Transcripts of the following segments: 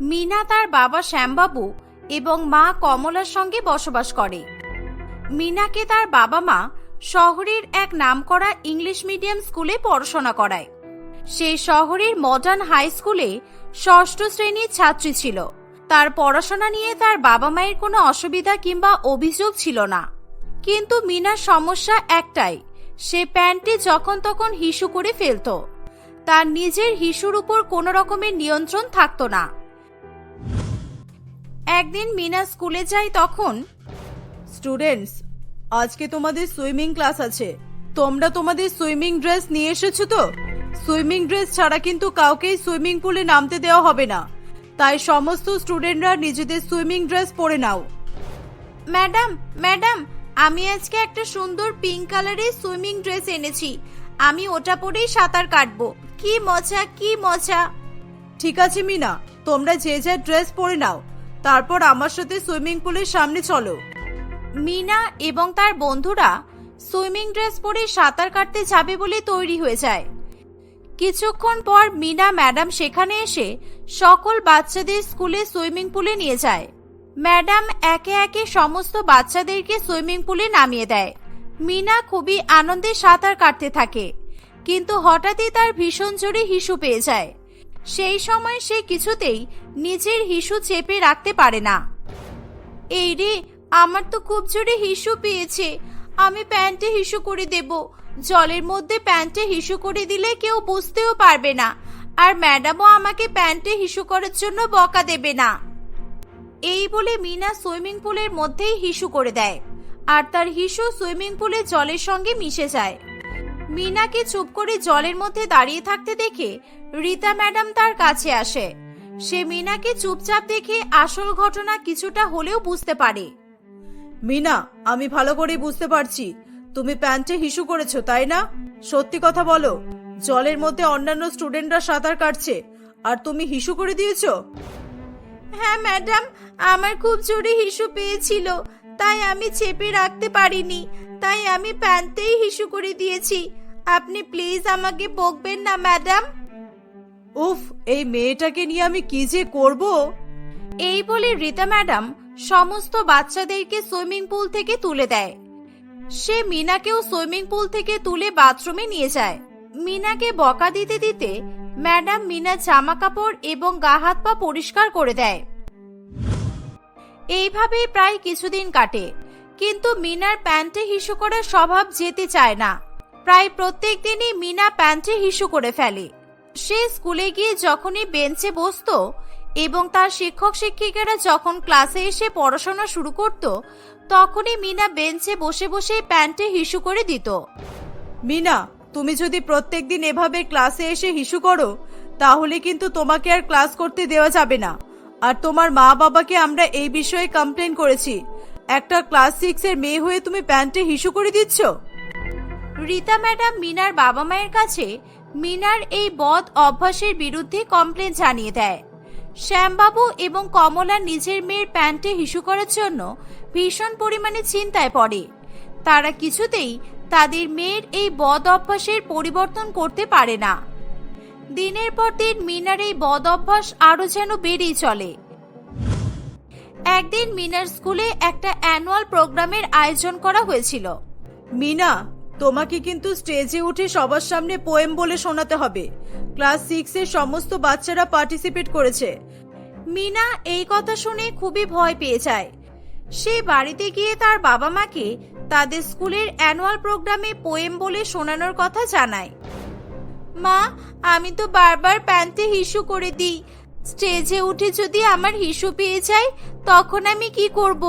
মিনা তার বাবা শ্যামবাবু এবং মা কমলার সঙ্গে বসবাস করে। মিনাকে তার বাবা মা শহরের এক নামকরা ইংলিশ মিডিয়াম স্কুলে পড়াশোনা করায়। সে শহরের মডার্ন হাই স্কুলে ষষ্ঠ শ্রেণির ছাত্রী ছিল। তার পড়াশোনা নিয়ে তার বাবা মায়ের কোনো অসুবিধা কিংবা অভিযোগ ছিল না। কিন্তু মিনার সমস্যা একটাই, সে প্যান্টে যখন তখন হিসু করে ফেলতো। তার নিজের হিসুর উপর কোনো রকমের নিয়ন্ত্রণ থাকতো না। একদিন মিনা স্কুলে যায় তখন? স্টুডেন্টস আজকে তোমাদের সুইমিং ক্লাস আছে। তোমরা তোমাদের সুইমিং ড্রেস নিয়ে এসেছ তো? সুইমিং ড্রেস ছাড়া কিন্তু কাউকেই সুইমিং পুলে নামতে দেওয়া হবে না। তাই সমস্ত স্টুডেন্টরা নিজেদের সুইমিং ড্রেস পরে নাও। ম্যাডাম ম্যাডাম আমি আজকে একটা সুন্দর পিঙ্ক কালারের সুইমিং ড্রেস এনেছি। আমি ওটা পরেই সাঁতার কাটবো। কি মজা কি মজা। ঠিক আছে মিনা। তোমরা যে যা ড্রেস পরে নাও। তারপর আমার সাথে সুইমিং পুলের সামনে চলো। মিনা এবং তার বন্ধুরা সুইমিং ড্রেস পরে সাঁতার কাটতে যাবে বলে তৈরি হয়ে যায়। কিছুক্ষণ পর মিনা ম্যাডাম সেখানে এসে সকল বাচ্চাদের স্কুলে সুইমিং পুলে নিয়ে যায়। ম্যাডাম একে একে সমস্ত বাচ্চাদেরকে সুইমিং পুলে নামিয়ে দেয়। মিনা খুবই আনন্দে সাঁতার কাটতে থাকে, কিন্তু হঠাৎই তার ভীষণ জোরে হিসু পেয়ে যায়। সেই সময় সে কিছুতেই নিজের হিসু চেপে রাখতে পারে না। এই রে, আমার তো খুব জোরে হিসু পেয়েছে। আমি প্যান্টে হিসু করে দেব। জলের মধ্যে প্যান্টে হিসু করে দিলে কেউ বুঝতেও পারবে না। আর ম্যাডামও আমাকে প্যান্টে হিসু করার জন্য বকা দেবে না। এই বলে মিনা সুইমিং পুলের মধ্যেই হিসু করে দেয়। আর তার হিসু সুইমিং পুলে জলের সঙ্গে মিশে যায়। মিনাকে চুপ করে জলের মধ্যে দাঁড়িয়ে থাকতে দেখে রীতা ম্যাডাম তার কাছে আসে। সে মিনাকে চুপচাপ দেখে আসল ঘটনা কিছুটা হলেও বুঝতে পারে। মিনা আমি ভালো করে বুঝতে পারছি। তুমি প্যান্টে হিসু করেছ তাই না? সত্যি কথা বলো জলের মধ্যে অন্যান্য স্টুডেন্টরা সাঁতার কাটছে আর তুমি হিসু করে দিয়েছ? হ্যাঁ ম্যাডাম আমার খুব জোরে হিসু পেয়েছিল তাই আমি চেপে রাখতে পারিনি তাই আমি প্যান্টেই হিসু করে দিয়েছি। আপনি প্লিজ আমাকে বকবেন না ম্যাডাম। উফ এই মেয়েটাকে নিয়ে আমি কি যে করব? এই বলে রীতা ম্যাডাম সমস্ত বাচ্চাদেরকে সুইমিং পুল থেকে তুলে দেয়। সে মিনাকেও সুইমিং পুল থেকে তুলে বাথরুমে নিয়ে যায়। মিনাকে বকা দিতে দিতে ম্যাডাম মিনা জামা কাপড় এবং গা হাত পা পরিষ্কার করে দেয়। এইভাবেই প্রায় কিছুদিন কাটে কিন্তু মিনার প্যান্টে হিসু করার স্বভাব যেতে চায় না। প্রায় প্রত্যেক দিনই মিনা প্যান্টে হিসু করে ফেলে। সে স্কুলে গিয়ে যখনই বেঞ্চে বসতো এবং তার শিক্ষক শিক্ষিকারা যখন ক্লাসে এসে পড়াশোনা শুরু করত, তখনই মিনা বেঞ্চে বসে বসে প্যান্টে হিসু করে দিত। মিনা, তুমি যদি প্রত্যেক দিন এভাবে ক্লাসে এসে হিসু করো, তাহলে কিন্তু তোমাকে আর ক্লাস করতে দেওয়া যাবে না। আর তোমার মা বাবাকে আমরা এই বিষয়ে কমপ্লেন করেছি। একটা ক্লাস সিক্স এর মেয়ে হয়ে তুমি প্যান্টে হিসু করে দিচ্ছ? রীতা ম্যাডাম মিনার বাবা মায়ের কাছে মিনার এই বদ অভ্যাসের বিরুদ্ধে কমপ্লেন জানিয়ে দেয়। শ্যামবাবু এবং কমলা নিজের মেয়ের প্যান্টে হিসু করার জন্য ভীষণ পরিমাণে চিন্তায় পড়ে। তারা কিছুতেই তাদের মেয়ের এই বদ অভ্যাসের পরিবর্তন করতে পারে না। দিনের পর দিন মিনার এই বদ অভ্যাস আরও যেন বেড়েই চলে। একদিন মিনার স্কুলে একটা অ্যানুয়াল প্রোগ্রামের আয়োজন করা হয়েছিল। মিনা তোমাকে কিন্তু স্টেজে উঠে সবার সামনে পোয়েম বলে শোনাতে হবে। ক্লাস সিক্স এর সমস্ত বাচ্চারা পার্টিসিপেট করেছে। মিনা এই কথা শুনে খুবই ভয় পেয়ে যায়। সে বাড়িতে গিয়ে তার বাবা মাকে তাদের স্কুলের অ্যানুয়াল প্রোগ্রামে পোয়েম বলে শোনানোর কথা জানায়। মা, আমি তো বারবার প্যান্টে হিসু করে দিই। স্টেজে উঠে যদি আমার হিসু পেয়ে যায়, তখন আমি কি করব?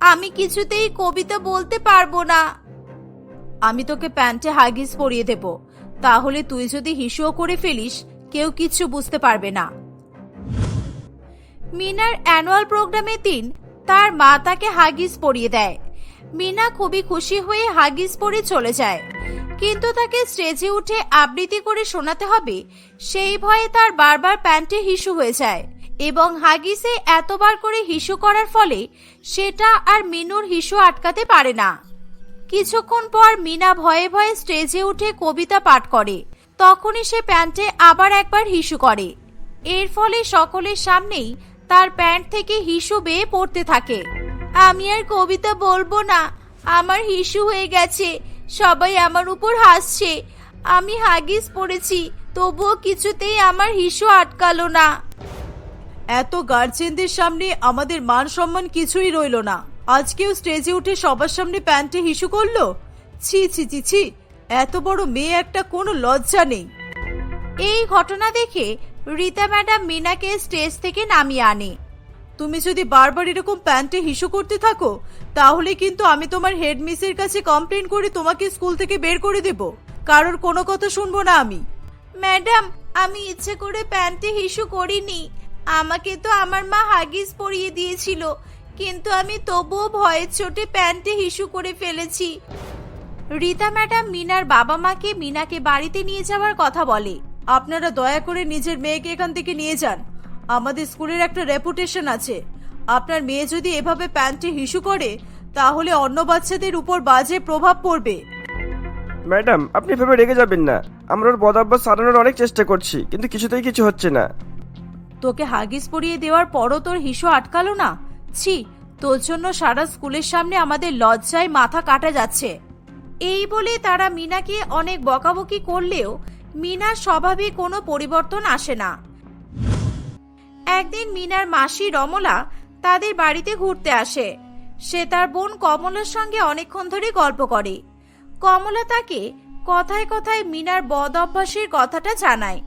আমি কিছুতেই কবিতা বলতে পারব না। আমি তোকে প্যান্টে হাগিস পরিয়ে দেব। তাহলে তুই যদি হিসুও করে ফেলিস, কেউ কিচ্ছু বুঝতে পারবে না। মিনার অ্যানুয়াল প্রোগ্রামের দিন তার মা তাকে হাগিস পরিয়ে দেয়। মিনা খুবই খুশি হয়ে হাগিস পরে চলে যায়। কিন্তু তাকে স্টেজে উঠে আবৃত্তি করে শোনাতে হবে, সেই ভয়ে তার বারবার প্যান্টে হিসু হয়ে যায় এবং হাগিসে এতবার করে হিসু করার ফলে সেটা আর মিনুর হিসু আটকাতে পারে না। কিছুক্ষণ পর মিনা ভয়ে ভয়ে স্টেজে উঠে কবিতা পাঠ করে। তখনই সে প্যান্টে আবার একবার হিসু করে। এর ফলে সকলের সামনেই তার প্যান্ট থেকে হিসু বেয়ে পড়তে থাকে। আমি আর কবিতা বলব না, আমার হিসু হয়ে গেছে, সবাই আমার উপর হাসছে। আমি হাগিস পড়েছি, তবুও কিছুতেই আমার হিসু আটকালো না। এত গার্জেনদের সামনে আমাদের মান সম্মান কিছুই রইল না। আজকেও স্টেজে উঠে সবার সামনে প্যান্টে হিসু করল? ছি ছি ছি ছি, এত বড় মেয়ে একটা কোনো লজ্জা নেই। এই ঘটনা দেখে রীতা ম্যাডাম মিনাকে স্টেজ থেকে নামিয়ে আনে। তুমি যদি বারবার এরকম প্যান্টে হিসু করতে থাকো, তাহলে কিন্তু আমি তোমার হেড মিসের কাছে কমপ্লেন করে তোমাকে স্কুল থেকে বের করে দেব। কারোর কোনো কথা শুনব না আমি। ম্যাডাম, আমি ইচ্ছে করে প্যান্টে হিসু করিনি। আমাকে তো আমার মা হাগিস পরিয়ে দিয়েছিল। কিন্তু আমি তবুও ভয়ের চোটে প্যান্টে হিসু করে ফেলেছি। রীতা ম্যাডাম মিনার বাবা মাকে মিনাকে বাড়িতে নিয়ে যাওয়ার কথা বলে। আপনারা দয়া করে নিজের মেয়েকে এখান থেকে নিয়ে যান। আমাদের স্কুলের একটা রেপুটেশন আছে। আপনার মেয়ে যদি এভাবে প্যান্টে হিসু করে তাহলে অন্য বাচ্চাদের উপর বাজে প্রভাব পড়বে। ম্যাডাম আপনি ভেবে রেগে যাবেন না। আমরা ওর বদাভ্যাস সারানোর অনেক চেষ্টা করছি কিন্তু কিছুতেই কিছু হচ্ছে না। তোকে হাগিস পরিয়ে দেওয়ার পরও তোর হিসু আটকালো না? ছি, তোর জন্য সারা স্কুলের সামনে আমাদের লজ্জায় মাথা কাটা যাচ্ছে। এই বলে তারা মিনাকে অনেক বকাবকি করলেও মিনার স্বভাবে কোনো পরিবর্তন আসে না। একদিন মিনার মাসি রমলা তাদের বাড়িতে ঘুরতে আসে। সে তার বোন কমলার সঙ্গে অনেকক্ষণ ধরে গল্প করে। কমলা তাকে কথায় কথায় মিনার বদ অভ্যাসের কথাটা জানায়।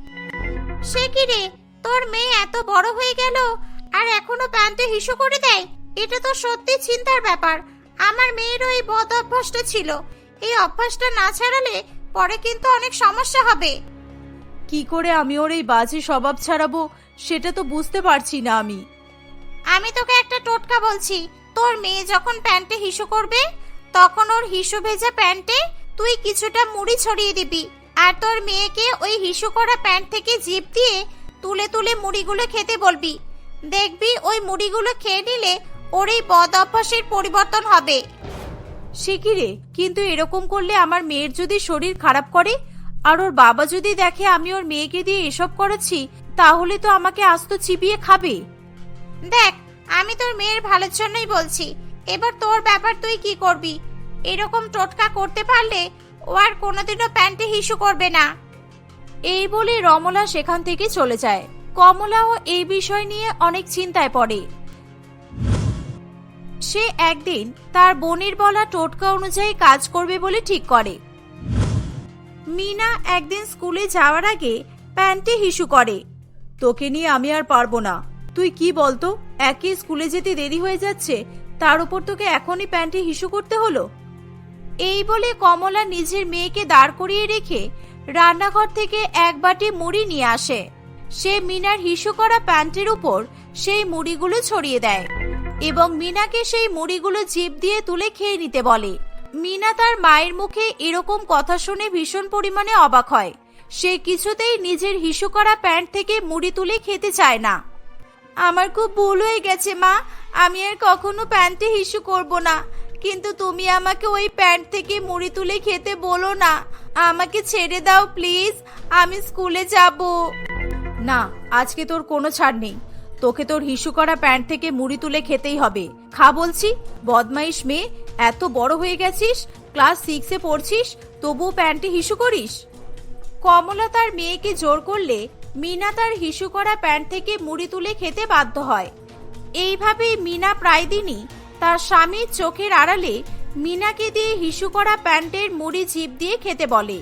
সে কি রে? তোর মেয়ে এত বড় হয়ে গেল? আর এখনও প্যান্টে হিসু করে দেয়? এটা তো সত্যি চিন্তার ব্যাপার। আমার মেয়েরও এই বদ অভ্যাসটা ছিল। এই অভ্যাসটা না ছাড়ালে পরে কিন্তু অনেক সমস্যা হবে। কি করে আমি ওর এই বাজে স্বভাব ছাড়াবো সেটা তো বুঝতে পারছি না আমি। আমি তোকে একটা টোটকা বলছি। তোর মেয়ে যখন প্যান্টে হিসু করবে তখন ওর হিসু ভেজা প্যান্টে তুই কিছুটা মুড়ি ছড়িয়ে দিবি। আর তোর মেয়েকে ওই হিসু করা প্যান্ট থেকে জিপ দিয়ে তুলে তুলে মুড়িগুলো খেতে বলবি। দেখবি ওই মুড়িগুলো খেয়ে নিলে ওর এই বদ অভ্যাসের পরিবর্তন হবে। সে কি রে? কিন্তু এরকম করলে আমার মেয়ের যদি শরীর খারাপ করে আর ওর বাবা যদি দেখে আমি ওর মেয়েকে দিয়ে এসব করেছি তাহলে তো আমাকে আস্ত চিবিয়ে খাবে। দেখ আমি তোর মেয়ের ভালোর জন্যই বলছি। এবার তোর ব্যাপার তুই কি করবি? এরকম টোটকা করতে পারলে ও আর কোনোদিনও প্যান্টে হিসু করবে না। এই বলে রমলা সেখান থেকে চলে যায়। কমলাও এই বিষয় নিয়ে অনেক চিন্তায় পড়ে। সে একদিন তার বোনের বলা টোটকা অনুযায়ী কাজ করবে বলে ঠিক করে। মিনা একদিন স্কুলে যাওয়ার আগে প্যান্টে হিসু করে। তোকে নিয়ে আমি আর পারব না। তুই কি বলতো? একই স্কুলে যেতে দেরি হয়ে যাচ্ছে। তার উপর তোকে এখনই প্যান্টে হিসু করতে হলো? এই বলে কমলা নিজের মেয়েকে দাঁড় করিয়ে রেখে রান্নাঘর থেকে এক বাটি মুড়ি নিয়ে আসে। সে মিনার হিসু করা প্যান্টের উপর সেই মুড়িগুলো ছড়িয়ে দেয় এবং মিনাকে সেই মুড়িগুলো জিভ দিয়ে তুলে খেয়ে নিতে বলে। মিনা তার মায়ের মুখে এরকম কথা শুনে ভীষণ পরিমাণে অবাক হয়। সে কিছুতেই নিজের হিসু করা প্যান্ট থেকে মুড়ি তুলে খেতে চায় না। আমার খুব ভুল হয়ে গেছে, মা। আমি আর কখনো প্যান্টে হিসু করব না। কিন্তু তুমি আমাকে ওই প্যান্ট থেকে মুড়ি তুলে খেতে বলো না। আমাকে ছেড়ে দাও, প্লিজ। আমি স্কুলে যাব। না, আজকে তোর কোনো ছাড় নেই। তোকে তোর হিসু করা প্যান্ট থেকে মুড়ি তুলে খেতেই হবে। খা বলছি, বদমাইশ মেয়ে, এত বড় হয়ে গেছিস, ক্লাস সিক্সে পড়ছিস, তবুও প্যান্টে হিসু করিস? কমলা তার মেয়েকে জোর করলে মিনা তার হিসু করা প্যান্ট থেকে মুড়ি তুলে খেতে বাধ্য হয়। এইভাবেই মিনা প্রায় দিনই তার স্বামীর চোখের আড়ালে মিনাকে দিয়ে হিসু করা প্যান্টের মুড়ি জিপ দিয়ে খেতে বলে।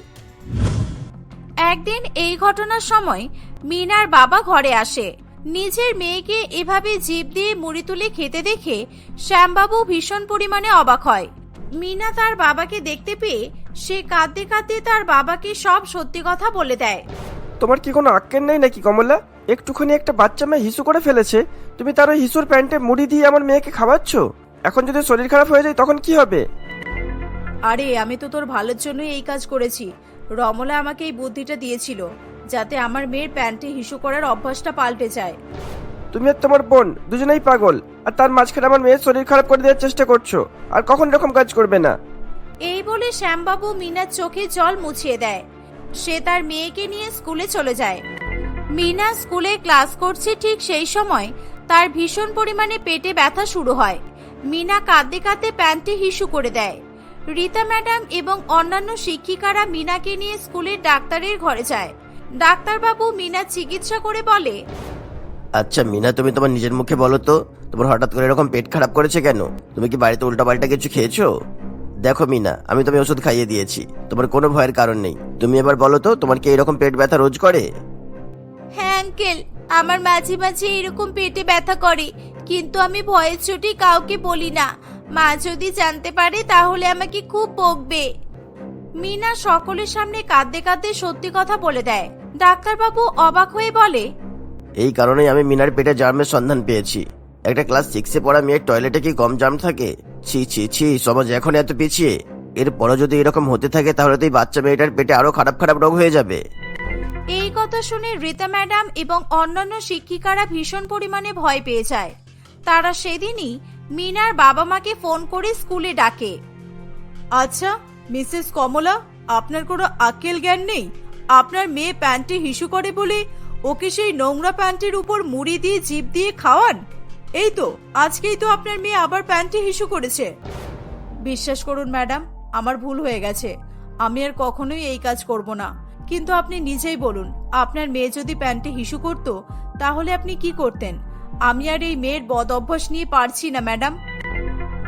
একদিন এই ঘটনার সময় মিনার বাবা ঘরে আসে। নিজের মেয়েকে এভাবে জিপ দিয়ে মুড়ি তুলে খেতে দেখে শ্যামবাবু ভীষণ পরিমাণে অবাক হয়। মিনা তার বাবাকে দেখতে পেয়ে সে কাঁদতে কাঁদতে তার বাবাকে সব সত্যি কথা বলে দেয়। তোমার কি কোনো আক্কের নেই নাকি কমলা? একটুখানি একটা বাচ্চা মেয়ে হিসু করে ফেলেছে। তুমি তার ওই হিসুর প্যান্টে মুড়ি দিয়ে আমার মেয়েকে খাওয়াচ্ছ? এখন যদি শরীর খারাপ হয়ে যায় তখন কি হবে? আরে আমি তো তোর ভালোর জন্যই এই কাজ করেছি। রমলা আমাকে এই বুদ্ধিটা দিয়েছিল। যাতে আমার মেয়ের প্যান্টে হিসু করার অভ্যাসটা পাল্টে যায়। তুমি আর তোমার বোন দুজনেই পাগল আর তার মাঝখানে আমার মেয়ের শরীর খারাপ করে দেওয়ার চেষ্টা করছ আর কখন এরকম কাজ করবে না? এই বলে শ্যামবাবু মিনার চোখে জল মুছিয়ে দেয়। সে তার মেয়েকে নিয়ে স্কুলে চলে যায়। মিনা স্কুলে ক্লাস করছে ঠিক সেই সময় তার ভীষণ পরিমাণে পেটে ব্যথা শুরু হয়। মিনা কাঁদতে কাঁদতে প্যান্টে হিসু করে দেয়। রীতা ম্যাডাম এবং অন্যান্য শিক্ষিকারা মিনাকে নিয়ে স্কুলের ডাক্তারের ঘরে যায়। ডাক্তারবাবু মিনা চিকিৎসা করে বলে আচ্ছা মিনা তুমি তোমার নিজের মুখে বলো তো তোমার হঠাৎ করে এরকম পেট খারাপ করেছে কেন? তুমি কি বাড়িতে উল্টাপাল্টা কিছু খেয়েছো? দেখো মিনা আমি তুমি ওষুধ খাইয়ে দিয়েছি তোমার কোনো ভয়ের কারণ নেই। তুমি এবার বলো তো তোমার কি এরকম পেট ব্যথা রোজ করে? হ্যাঁ আঙ্কেল আমার মাঝে মাঝে এরকম পেটে ব্যথা করে কিন্তু আমি ভয়ের ছুটি কাউকে বলি না। মা যদি জানতে পারে তাহলে আমাকে খুব বকবে। মিনা সকলের সামনে কাঁদতে কাঁদতে সত্যি কথা বলে দেয়। ডাক্তারবাবু অবাক হয়ে বলে এই কারণেই আমি মিনার পেটে জার্মের সন্ধান পেয়েছি। একটা ক্লাস সিক্সে পড়া মেয়ের টয়লেটে কি কম জার্ম থাকে? ছি ছি ছি সমাজ এখন এত পিছিয়ে। এরপরও যদি এরকম হতে থাকে তাহলে তো এই বাচ্চা মেয়েটার পেটে আরও খারাপ খারাপ রোগ হয়ে যাবে। এই কথা শুনে রীতা ম্যাডাম এবং অন্যান্য শিক্ষিকারা ভীষণ পরিমাণে ভয় পেয়ে যায়। তারা সেদিনই মিনার বাবা মাকে ফোন করে স্কুলে ডাকে। আচ্ছা মিসেস কমলা, আপনার কোনো আক্কেল জ্ঞান নেই? আপনার মেয়ে প্যান্টে হিসু করে বলে ওকে সেই নোংরা প্যান্টের উপর মুড়ি দিয়ে জিপ দিয়ে খাওয়ান? এই তো, আজকেই তো আপনার মেয়ে আবার প্যান্টে হিসু করেছে। বিশ্বাস করুন ম্যাডাম, আমার ভুল হয়ে গেছে। আমি আর কখনোই এই কাজ করব না। কিন্তু আপনি নিজেই বলুন, আপনার মেয়ে যদি প্যান্টে হিসু করতো, তাহলে আপনি কি করতেন? আমি আর এই মেয়ের বদ অভ্যাস নিয়ে পারছি না, ম্যাডাম।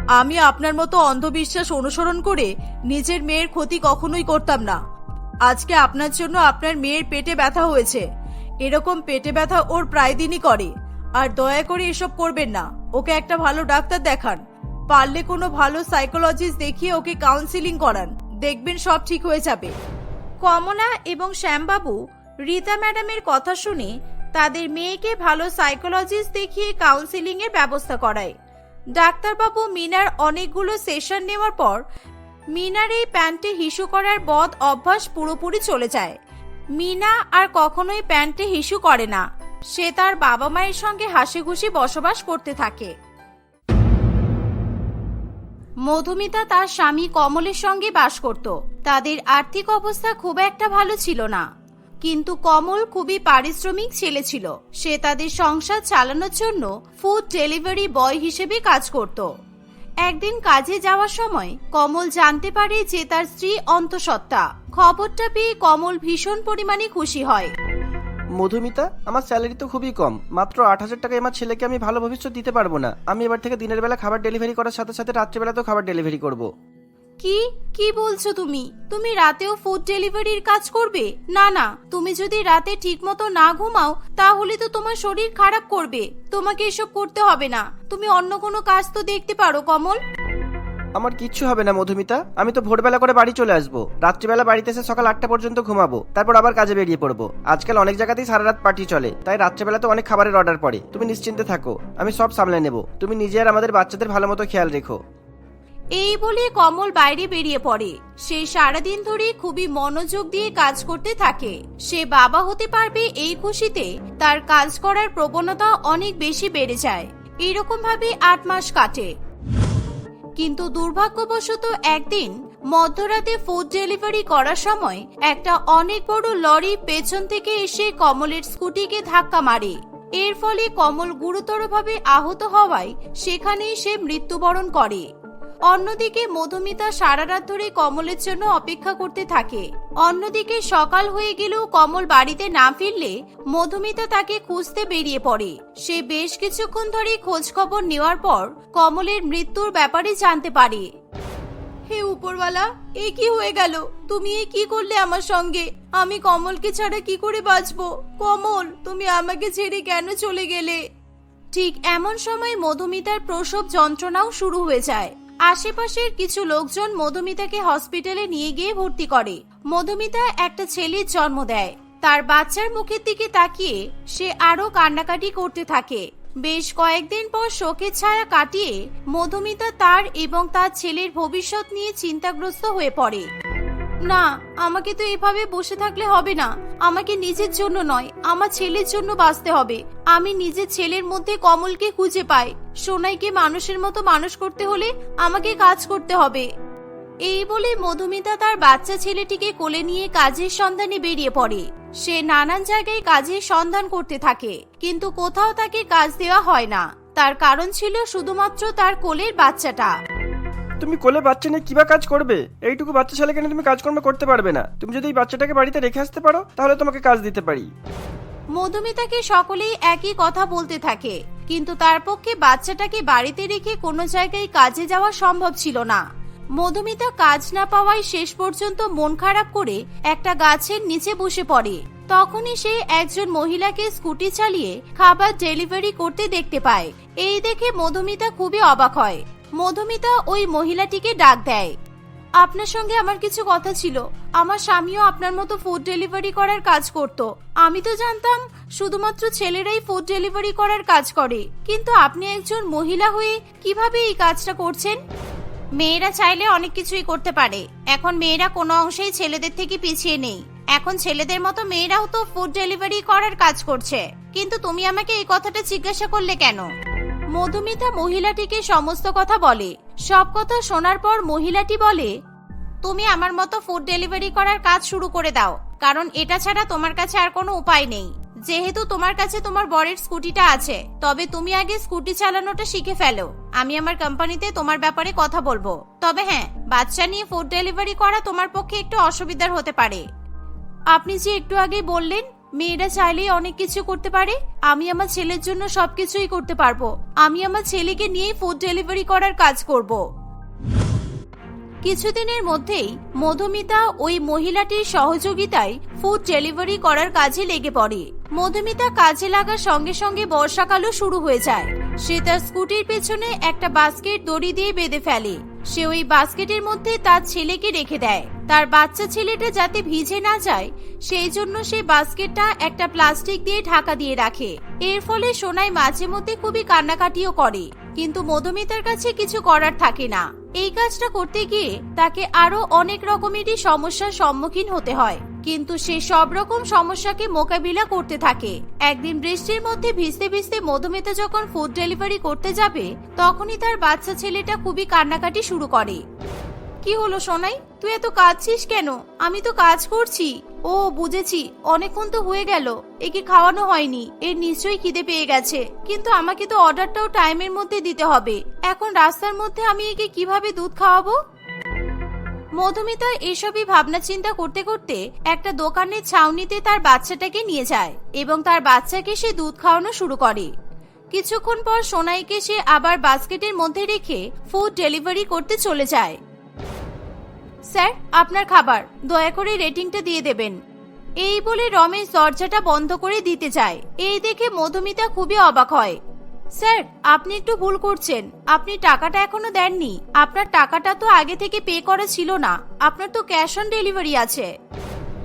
আমি আপনার মতো অন্ধবিশ্বাস অনুসরণ করে নিজের মেয়ের ক্ষতি কখনোই করতাম না। আজকে আপনার জন্য আপনার মেয়ের পেটে ব্যথা হয়েছে। এরকম পেটে ব্যথা ওর প্রায় দিনই করে। আর দয়া করে এসব করবেন না। ওকে একটা ভালো ডাক্তার দেখান। পারলে কোনো ভালো সাইকোলজিস্ট দেখিয়ে ওকে কাউন্সিলিং করান। দেখবেন সব ঠিক হয়ে যাবে। কমলা এবং শ্যামবাবু রীতা ম্যাডামের কথা শুনে তাদের মেয়েকে ভালো সাইকোলজিস্ট দেখিয়ে কাউন্সিলিং এর ব্যবস্থা করায়। ডাক্তারবাবু মিনার অনেকগুলো সেশন নেওয়ার পর মিনার এই প্যান্টে হিসু করার বদ অভ্যাস পুরোপুরি চলে যায়। মিনা আর কখনোই প্যান্টে হিসু করে না। সে তার বাবা মায়ের সঙ্গে হাসি খুশি বসবাস করতে থাকে। মধুমিতা তার স্বামী কমলের সঙ্গে বাস করত। তাদের আর্থিক অবস্থা খুব একটা ভালো ছিল না। কিন্তু কমল খুবই পারিশ্রমিক ছেলে ছিল। সে তাদের সংসার চালানোর জন্য ফুড ডেলিভারি বয় হিসেবে কাজ করত। একদিন কাজে যাওয়ার সময় কমল জানতে পারে যে তার স্ত্রী অন্তঃসত্ত্বা। খবরটা পেয়ে কমল ভীষণ পরিমাণে খুশি হয়। মধুমিতা, আমার স্যালারি তো খুবই কম। মাত্র আট হাজার টাকায় আমার ছেলেকে আমি ভালো ভবিষ্যৎ দিতে পারব না। আমি এবার থেকে দিনের বেলা খাবার ডেলিভারি করার সাথে সাথে রাত্রেবেলাতেও খাবার ডেলিভারি করব। কি? কি বলছো তুমি? তুমি রাতেও ফুড ডেলিভারির কাজ করবে? না না। তুমি যদি রাতে ঠিকমতো না ঘুমাও, তাহলে তো তোমার শরীর খারাপ করবে। তোমাকে এসব করতে হবে না। তুমি অন্য কোনো কাজ তো দেখতে পারো, কমল। আমার কিচ্ছু হবে না, মধুমিতা। আমি তো ভোরবেলা করে বাড়ি চলে আসব। রাত্রিবেলা বাড়িতে এসে সকাল আটটা পর্যন্ত ঘুমাবো। তারপর আবার কাজে বেরিয়ে পড়ব। আজকাল অনেক জায়গাতেই সারা রাত পার্টি চলে। তাই রাত্রেবেলা তো অনেক খাবারের অর্ডার পড়ে। তুমি নিশ্চিন্তে থাকো। আমি সব সামলে নেব। তুমি নিজে আর আমাদের বাচ্চাদের ভালো মতো খেয়াল রেখো। এই বলে কমল বাইরে বেরিয়ে পড়ে। সে সারাদিন ধরে খুবই মনোযোগ দিয়ে কাজ করতে থাকে। সে বাবা হতে পারবে এই খুশিতে, তার কাজ করার প্রবণতা অনেক বেশি বেড়ে যায়। এরকম ভাবে আট মাস কাটে। কিন্তু দুর্ভাগ্যবশত একদিন, মধ্যরাতে ফুড ডেলিভারি করার সময় একটা অনেক বড় লরি পেছন থেকে এসে কমলের স্কুটিকে ধাক্কা মারে। এর ফলে কমল গুরুতরভাবে আহত হওয়ায় সেখানেই সে মৃত্যুবরণ করে। অন্যদিকে মধুমিতা সারা রাত ধরে কমলের জন্য অপেক্ষা করতে থাকে। অন্যদিকে সকাল হয়ে গেলেও কমল বাড়িতে না ফিরলে মধুমিতা তাকে খুঁজতে বেরিয়ে পড়ে। সে বেশ কিছুক্ষণ ধরে খোঁজ খবর নেওয়ার পর কমলের মৃত্যুর ব্যাপারে জানতে পারে। হে উপরওয়ালা, এ কি হয়ে গেল? তুমি এ কি করলে আমার সঙ্গে? আমি কমলকে ছাড়া কি করে বাঁচবো? কমল, তুমি আমাকে ছেড়ে কেন চলে গেলে? ঠিক এমন সময় মধুমিতার প্রসব যন্ত্রণাও শুরু হয়ে যায়। আশেপাশের কিছু লোকজন মধুমিতাকে হসপিটালে নিয়ে গিয়ে ভর্তি করে। মধুমিতা একটা ছেলের জন্ম দেয়। তার বাচ্চার মুখের দিকে তাকিয়ে সে আরও কান্নাকাটি করতে থাকে। বেশ কয়েকদিন পর শোকের ছায়া কাটিয়ে মধুমিতা তার এবং তার ছেলের ভবিষ্যৎ নিয়ে চিন্তাগ্রস্ত হয়ে পড়ে। না, আমাকে তো এভাবে বসে থাকলে হবে না। আমাকে নিজের জন্য নয়, আমার ছেলের জন্য বাঁচতে হবে। আমি নিজের ছেলের মধ্যে কমলকে খুঁজে পাই। সোনাইকে মানুষের মতো মানুষ করতে হলে আমাকে কাজ করতে হবে। এই বলে মধুমিতা তার বাচ্চা ছেলেটিকে কোলে নিয়ে কাজের সন্ধানে বেরিয়ে পড়ে। সে নানান জায়গায় কাজের সন্ধান করতে থাকে, কিন্তু কোথাও তাকে কাজ দেওয়া হয় না। তার কারণ ছিল শুধুমাত্র তার কোলের বাচ্চাটা। তুমি কোলে বাচ্চা নিয়ে কিবা কাজ করবে? এইটুকু বাচ্চা ছেলেকে নিয়ে তুমি কাজকর্ম করতে পারবে না? তুমি যদি এই বাচ্চাটাকে বাড়িতে রেখে আসতে পারো, তাহলে তোমাকে কাজ দিতে পারি। মধুমিতাকে সকলেই একই কথা বলতে থাকে, কিন্তু তার পক্ষে বাচ্চাটাকে বাড়িতে রেখে কোনো জায়গায় কাজে যাওয়া সম্ভব ছিল না। মধুমিতা কাজ না পাওয়ায় শেষ পর্যন্ত মন খারাপ করে একটা গাছের নিচে বসে পড়ে। তখনই সে একজন মহিলাকে স্কুটি চালিয়ে খাবার ডেলিভারি করতে দেখতে পায়। এই দেখে মধুমিতা খুবই অবাক হয়। মধুমিতা ওই মহিলাটিকে ডাক দেয়। আপনার সঙ্গে আমার কিছু কথা ছিল। আমার স্বামীও আপনার মতো ফুড ডেলিভারি করার কাজ করত। আমি তো জানতাম, শুধুমাত্র ছেলেরাই ফুড ডেলিভারি করার কাজ করে। কিন্তু আপনি একজন মহিলা হয়ে কীভাবে এই কাজটা করছেন? মেয়েরা চাইলে অনেক কিছুই করতে পারে। এখন মেয়েরা কোনো অংশেই ছেলেদের থেকে পিছিয়ে নেই। এখন ছেলেদের মতো মেয়েরাও তো ফুড ডেলিভারি করার কাজ করছে। কিন্তু তুমি আমাকে এই কথাটা জিজ্ঞাসা করলে কেন? মধুমিতা মহিলাটিকে সমস্ত কথা বলে। সব কথা শোনার পর মহিলাটি বলে, তুমি আমার মতো ফুড ডেলিভারি করার কাজ শুরু করে দাও, কারণ এটা ছাড়া তোমার কাছে আর কোনো উপায় নেই। যেহেতু তোমার কাছে তোমার বরের স্কুটিটা আছে, তবে তুমি আগে স্কুটি চালানোটা শিখে ফেলো। আমি আমার কোম্পানিতে তোমার ব্যাপারে কথা বলব। তবে হ্যাঁ বাচ্চা নিয়ে ফুড ডেলিভারি করা তোমার পক্ষে একটু অসুবিধার হতে পারে। আপনি যে একটু আগে বললেন মেয়েরা চাইলেই অনেক কিছু করতে পারে। আমি আমার ছেলের জন্য সবকিছুই করতে পারব। আমি আমার ছেলেকে নিয়েই ফুড ডেলিভারি করার কাজ করব। কিছুদিনের মধ্যেই মধুমিতা ওই মহিলাটির সহযোগিতায় ফুড ডেলিভারি করার কাজে লেগে পড়ে। মধুমিতা কাজে লাগার সঙ্গে সঙ্গে বর্ষাকালও শুরু হয়ে যায়। সে তার স্কুটির পেছনে একটা বাস্কেট দড়ি দিয়ে বেঁধে ফেলে। সে ওই বাস্কেটের মধ্যে তার ছেলেকে রেখে দেয়। তার বাচ্চা ছেলেটা যাতে ভিজে না যায়, সেই জন্য সে বাস্কেটটা একটা প্লাস্টিক দিয়ে ঢাকা দিয়ে রাখে। এর ফলে সোনাই মাঝে মধ্যে খুবই কান্নাকাটিও করে, কিন্তু মধুমিতার কাছে কিছু করার থাকে না। এই কাজটা করতে গিয়ে তাকে আরও অনেক রকমেরই সমস্যার সম্মুখীন হতে হয়। কিন্তু সে সব রকম সমস্যাকে মোকাবিলা করতে থাকে। একদিন বৃষ্টির মধ্যে ভিজতে ভিজতে মধুমিতা যখন ফুড ডেলিভারি করতে যাবে, তখনই তার বাচ্চা ছেলেটা খুবই কান্নাকাটি শুরু করে। কি হলো সোনাই? তুই এত কাঁদছিস কেন? আমি তো কাজ করছি। ও, বুঝেছি, অনেকক্ষণ তো হয়ে গেল। একে খাওয়ানো হয়নি। এর নিশ্চয়ই খিদে পেয়ে গেছে। কিন্তু আমাকে তো অর্ডারটাও টাইমের মধ্যে দিতে হবে। এখন রাস্তার মধ্যে আমি একে কীভাবে দুধ খাওয়াবো? মধুমিতা এসবই ভাবনা চিন্তা করতে করতে একটা দোকানের ছাউনিতে তার বাচ্চাটাকে নিয়ে যায় এবং তার বাচ্চাকে সে দুধ খাওয়ানো শুরু করে। কিছুক্ষণ পর সোনাইকে সে আবার বাস্কেটের মধ্যে রেখে ফুড ডেলিভারি করতে চলে যায়। স্যার, আপনার খাবার, দয়া করে রেটিংটা দিয়ে দেবেন। এই বলে রমেশ দরজাটা বন্ধ করে দিতে যায়। এই দেখে মধুমিতা খুবই অবাক হয়। স্যার আপনি একটু ভুল করছেন। আপনি টাকাটা এখনও দেননি। আপনার টাকাটা তো আগে থেকে পে করা ছিল না। আপনার তো ক্যাশ অন ডেলিভারি আছে।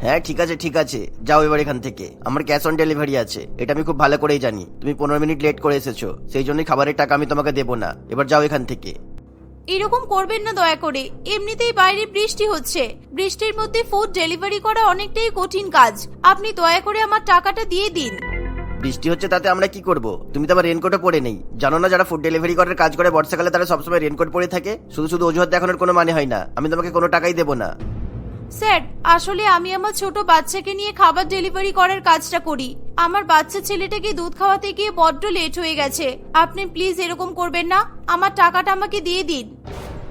হ্যাঁ ঠিক আছে ঠিক আছে। যাও এবার এখান থেকে। আমার ক্যাশ অন ডেলিভারি আছে। এটা আমি খুব ভালো করেই জানি। তুমি পনেরো মিনিট লেট করে এসেছ। সেই জন্যই খাবারের টাকা আমি তোমাকে দেবো না। এবার যাও এখান থেকে। এরকম করবেন না দয়া করে। এমনিতেই বাইরে বৃষ্টি হচ্ছে। বৃষ্টির মধ্যে ফুড ডেলিভারি করা অনেকটাই কঠিন কাজ। আপনি দয়া করে আমার টাকাটা দিয়ে দিন। বৃষ্টি হচ্ছে তাতে আমরা কি করব? তুমি তো আবার রেনকোটও পরে নেই। জানো না যারা ফুড ডেলিভারি করার কাজ করে বর্ষাকালে তারা সবসময় রেনকোট পরে থাকে? শুধু শুধু অজুহাত দেখানোর কোনো মানে হয় না। আমি তোমাকে কোনো টাকাই দেবো না। স্যার আসলে আমি আমার ছোট বাচ্চাকে নিয়ে খাবার ডেলিভারি করার কাজটা করি। আমার বাচ্চা ছেলেটাকে দুধ খাওয়াতে গিয়ে বড্ড লেট হয়ে গেছে। আপনি প্লিজ এরকম করবেন না। আমার টাকাটা আমাকে দিয়ে দিন।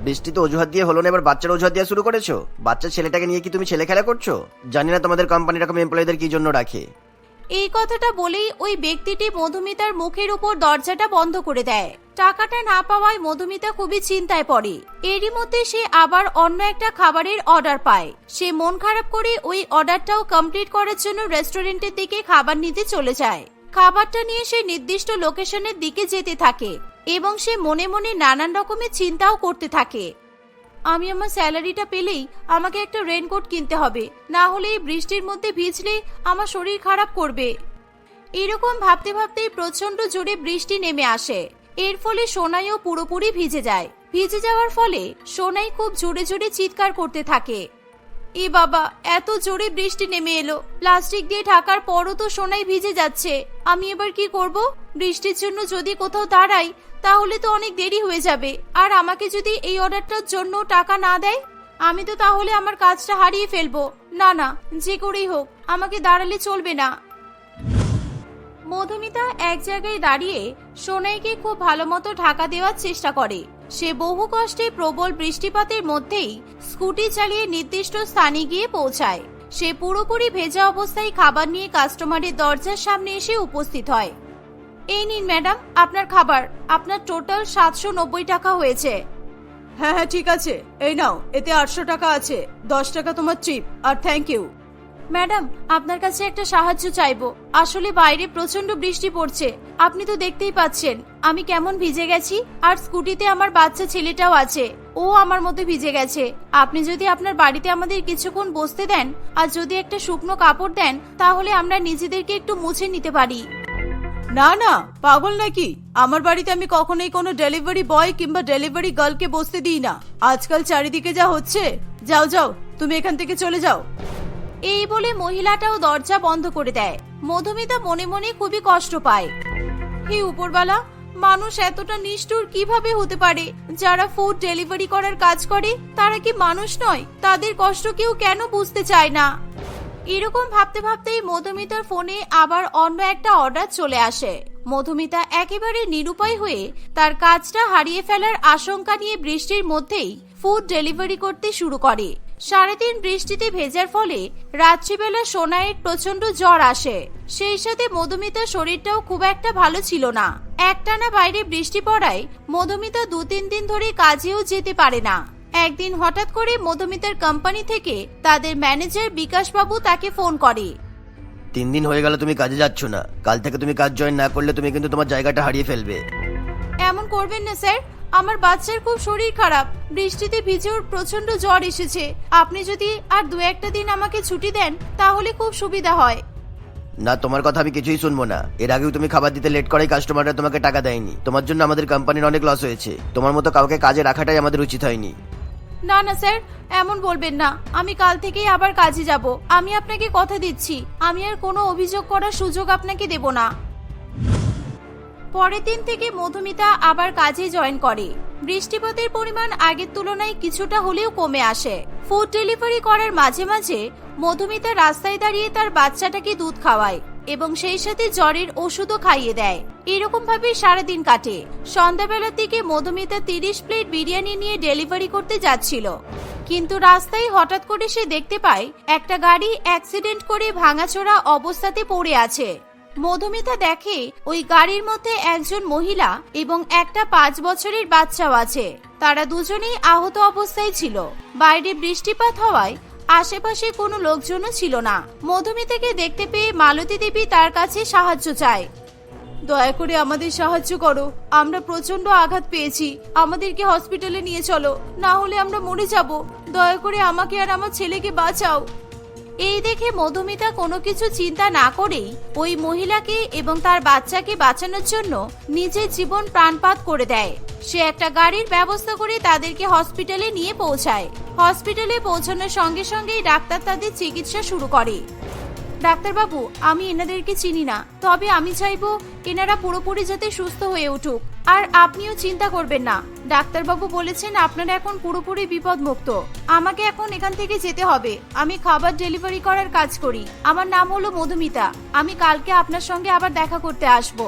বৃষ্টি তো অজুহাত দিয়ে হলো না এবার বাচ্চার অজুহাত দিয়ে শুরু করেছ? বাচ্চা ছেলেটাকে নিয়ে কি তুমি ছেলে খেলা করছ? জানি না তোমাদের কোম্পানি রকম এমপ্লয়ীদের কি জন্য রাখে। এই কথাটা বলেই ওই ব্যক্তিটি মধুমিতার মুখের উপর দরজাটা বন্ধ করে দেয়। টাকাটা না পাওয়ায় মধুমিতা খুবই চিন্তায় পড়ে। এরই মধ্যে সে আবার অন্য একটা খাবারের অর্ডার পায়। সে মন খারাপ করে ওই অর্ডারটাও কমপ্লিট করার জন্য রেস্টুরেন্টের দিকে খাবার নিতে চলে যায়। খাবারটা নিয়ে সে নির্দিষ্ট লোকেশনের দিকে যেতে থাকে এবং সে মনে মনে নানান রকমের চিন্তাও করতে থাকে। আমি আমার স্যালারিটা পেলেই আমাকে একটা রেনকোট কিনতে হবে। না হলে এই বৃষ্টির মধ্যে ভিজলে আমার শরীর খারাপ করবে। এরকম ভাবতে ভাবতেই প্রচণ্ড জোরে বৃষ্টি নেমে আসে। এর ফলে সোনাইও পুরোপুরি ভিজে যায়। ভিজে যাওয়ার ফলে সোনাই খুব জোরে জোরে চিৎকার করতে থাকে। এ বাবা, এত জোরে বৃষ্টি নেমে এলো। প্লাস্টিক দিয়ে ঢাকার পরও তো সোনাই ভিজে যাচ্ছে। আমি এবার কি করব? বৃষ্টির জন্য যদি কোথাও দাঁড়াই, তাহলে তো অনেক দেরি হয়ে যাবে। আর আমাকে যদি এই অর্ডারটার জন্য টাকা না দেয়? আমি তো তাহলে আমার কাজটা হারিয়ে ফেলব। না না, যে করেই হোক, আমাকে দাঁড়ালে চলবে না। মধুমিতা এক জায়গায় দাঁড়িয়ে সোনাইকে খুব ভালো মতো ঢাকা দেওয়ার চেষ্টা করে। সে বহু কষ্টে প্রবল বৃষ্টিপাতের মধ্যেই স্কুটি চালিয়ে নির্দিষ্ট স্থানে গিয়ে পৌঁছায়। সে পুরোপুরি ভেজা অবস্থায় খাবার নিয়ে কাস্টমারের দরজার সামনে এসে উপস্থিত হয়। এই নিন, ম্যাডাম, আপনার খাবার। আপনার টোটাল সাতশো নব্বই টাকা হয়েছে। হ্যাঁ হ্যাঁ ঠিক আছে। এই নাও, এতে আটশো টাকা আছে। দশ টাকা তোমার চিপ, আর থ্যাংক ইউ ম্যাডাম, আপনার কাছে একটা সাহায্য চাইব। আসলে বাইরে প্রচণ্ড বৃষ্টি পড়ছে। আপনি তো দেখতেই পাচ্ছেন, আমি কেমন ভিজে গেছি, আর স্কুটিতে আমার বাচ্চা ছেলেটাও আছে। ও আমার মতো ভিজে গেছে। আপনি যদি আপনার বাড়িতে আমাদের কিছুক্ষণ বসতে দেন, আর যদি একটা শুকনো কাপড় দেন, তাহলে আমরা নিজেদেরকে একটু মুছে নিতে পারি। না না, পাগল নাকি? আমার বাড়িতে আমি কখনোই কোনো ডেলিভারি বয় কিংবা ডেলিভারি গার্লকে বসতে দিই না। আজকাল চারিদিকে যা হচ্ছে, যাও যাও, তুমি এখান থেকে চলে যাও। এই বলে মহিলাটাও দরজা বন্ধ করে দেয়। মধুমিতা মনে মনে খুবই কষ্ট পায়। হে উপরবালা, মানুষ এতটা নিষ্ঠুর কীভাবে হতে পারে? যারা ফুড ডেলিভারি করার কাজ করে, তারা কি মানুষ নয়? তাদের কষ্ট কেউ কেন বুঝতে চায় না? এরকম ভাবতে ভাবতেই মধুমিতার ফোনে আবার অন্য একটা অর্ডার চলে আসে। মধুমিতা একেবারে নিরুপায় হয়ে তার কাজটা হারিয়ে ফেলার আশঙ্কা নিয়ে বৃষ্টির মধ্যেই ফুড ডেলিভারি করতে শুরু করে। সাড়ে তিন বৃষ্টিতে ভেজার ফলে রাত্রিবেলা সোনাইয়ের প্রচণ্ড জ্বর আসে। সেই সাথে মধুমিতার শরীরটাও খুব একটা ভালো ছিল না। একটানা বাইরে বৃষ্টি পড়ায় মধুমিতা দু তিন দিন ধরে কাজেও যেতে পারে না। একদিন হঠাৎ করে মধুমিতার কোম্পানি থেকে তাদের ম্যানেজার বিকাশবাবু তাকে ফোন করে। তিন দিন হয়ে গেল তুমি কাজে যাচ্ছ না। কাল থেকে তুমি কাজ জয়েন না করলে তুমি কিন্তু তোমার জায়গাটা হারিয়ে ফেলবে। এমন করবেন না স্যার। আমার বাচ্চার খুব শরীর খারাপ। বৃষ্টিতে ভিজে ওর প্রচণ্ড জ্বর এসেছে। আপনি যদি আর দু একটা দিন আমাকে ছুটি দেন তাহলে খুব সুবিধা হয়। না তোমার কথা আমি কিছুই শুনব না। এর আগেও তুমি খাবার দিতে লেট করাই কাস্টমাররা তোমাকে টাকা দেয়নি। তোমার জন্য আমাদের কোম্পানির অনেক লস হয়েছে। তোমার মতো কাউকে কাজে রাখাটাই আমাদের উচিত হয়নি। না না স্যার এমন বলবেন না। আমি কাল থেকেই আবার কাজে যাব। আমি আপনাকে কথা দিচ্ছি। আমি আর কোনো অভিযোগ করার সুযোগ আপনাকে দেব না। পরের দিন থেকে মধুমিতা আবার কাজে জয়েন করে। বৃষ্টিপাতের পরিমাণ আগের তুলনায় কিছুটা হলেও কমে আসে। ফুড ডেলিভারি করার মাঝে মাঝে মধুমিতা রাস্তায় দাঁড়িয়ে তার বাচ্চাটাকে দুধ খাওয়ায় এবং সেই সাথে জ্বরের ওষুধও খাইয়ে দেয়। এরকম ভাবে সারাদিন কাটে। সন্ধ্যাবেলার দিকে মধুমিতা তিরিশ প্লেট বিরিয়ানি নিয়ে ডেলিভারি করতে যাচ্ছিল। কিন্তু রাস্তায় হঠাৎ করে সে দেখতে পায়, একটা গাড়ি অ্যাক্সিডেন্ট করে ভাঙাচোরা অবস্থাতে পড়ে আছে। মধুমিতা দেখে ওই গাড়ির মধ্যে একজন মহিলা এবং একটা পাঁচ বছরের বাচ্চাও আছে। তারা দুজনেই আহত অবস্থায় ছিল। বাইরে বৃষ্টিপাত হওয়ায় আশেপাশে কোনো লোকজনও ছিল না। মধুমিতাকে দেখতে পেয়ে মালতী দেবী তার কাছে সাহায্য চায়। দয়া করে আমাদের সাহায্য করো। আমরা প্রচণ্ড আঘাত পেয়েছি। আমাদেরকে হসপিটালে নিয়ে চলো। না হলে আমরা মরে যাব। দয়া করে আমাকে আর আমার ছেলেকে বাঁচাও। এই দেখে মধুমিতা কোনো কিছু চিন্তা না করেই ওই মহিলাকে এবং তার বাচ্চাকে বাঁচানোর জন্য নিজের জীবন প্রাণপাত করে দেয়। সে একটা গাড়ির ব্যবস্থা করে তাদেরকে হসপিটালে নিয়ে পৌঁছায়। হসপিটালে পৌঁছানোর সঙ্গে সঙ্গেই ডাক্তার তাদের চিকিৎসা শুরু করে। ডাক্তারবাবু, আমি এনাদেরকে চিনি না। তবে আমি চাইব এনারা পুরোপুরি যাতে সুস্থ হয়ে উঠুক। আর আপনিও চিন্তা করবেন না। ডাক্তারবাবু বলেছেন আপনারা এখন পুরোপুরি বিপদমুক্ত। আমাকে এখন এখান থেকে যেতে হবে। আমি খাবার ডেলিভারি করার কাজ করি। আমার নাম হলো মধুমিতা। আমি কালকে আপনার সঙ্গে আবার দেখা করতে আসব।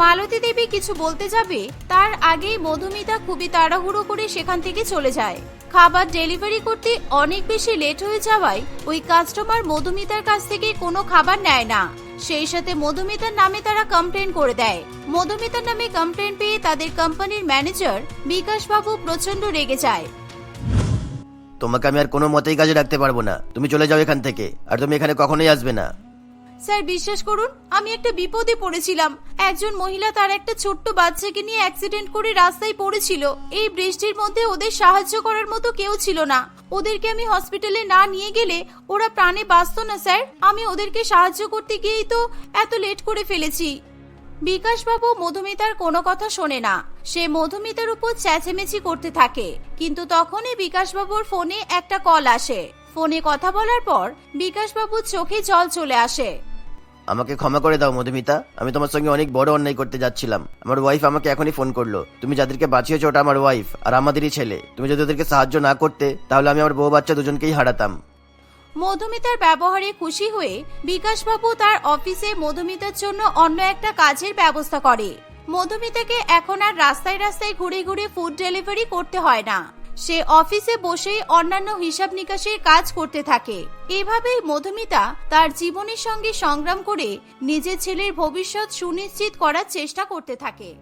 মালতী দেবী কিছু বলতে যাবে, তার আগেই মধুমিতা খুবই তাড়াহুড়ো করে সেখান থেকে চলে যায়। খাবার ডেলিভারি করতে অনেক বেশি লেট হয়ে যাওয়ায় ওই কাস্টমার মধুমিতার কাছ থেকে কোনো খাবার নেয় না। সেই সাথে মধুমিতার নামে তারা কমপ্লেন করে দেয়। মধুমিতার নামে কমপ্লেন পেয়ে তাদের কোম্পানির ম্যানেজার বিকাশ বাবু প্রচণ্ড রেগে যায়। তোমাকে আমি আর কোনো মতেই কাজে রাখতে পারব না। তুমি চলে যাও এখান থেকে, আর তুমি এখানে কখনোই আসবে না। স্যার, বিশ্বাস করুন, আমি একটা বিপদে পড়েছিলাম। একজন মহিলা তার একটা ছোট্ট বাচ্চাকে নিয়ে অ্যাক্সিডেন্ট করে রাস্তায় পড়েছিল। এই বৃষ্টির মধ্যে ওদের সাহায্য করার মতো কেউ ছিল না। ওদেরকে আমি হসপিটালে না নিয়ে গেলে ওরা প্রাণে বাঁচত না, স্যার। আমি ওদেরকে সাহায্য করতে গিয়েই তো এত লেট করে ফেলেছি। বিকাশবাবু মধুমিতার কোনো কথা শোনে না। সে মধুমিতার উপর চেঁচেমেচি করতে থাকে। কিন্তু তখনই বিকাশবাবুর ফোনে একটা কল আসে। ফোনে কথা বলার পর বিকাশবাবুর চোখে জল চলে আসে। আমাকে ক্ষমা করে দাও, মধুমিতা। আমি তোমার সঙ্গে অনেক বড় অন্যায় করতে যাচ্ছিলাম। আমার ওয়াইফ আমাকে এখনই ফোন করল। তুমি যাদেরকে বাঁচিয়েছো ওটা আমার ওয়াইফ আর আমাদেরই ছেলে। তুমি যদি ওদেরকে সাহায্য না করতে, তাহলে আমি আমার বউ বাচ্চা দুজনকেই হারাতাম। মধুমিতার ব্যবহারে খুশি হয়ে বিকাশবাবু তার অফিসে মধুমিতার জন্য অন্য একটা কাজের ব্যবস্থা করে। মধুমিতাকে এখন আর রাস্তায় রাস্তায় ঘুরে ঘুরে ফুড ডেলিভারি করতে হয় না। সে অফিসে বসেই অন্যান্য হিসাব নিকাশের কাজ করতে থাকে। এভাবেই মধুমিতা তার জীবনের সঙ্গে সংগ্রাম করে নিজের ছেলের ভবিষ্যৎ সুনিশ্চিত করার চেষ্টা করতে থাকে।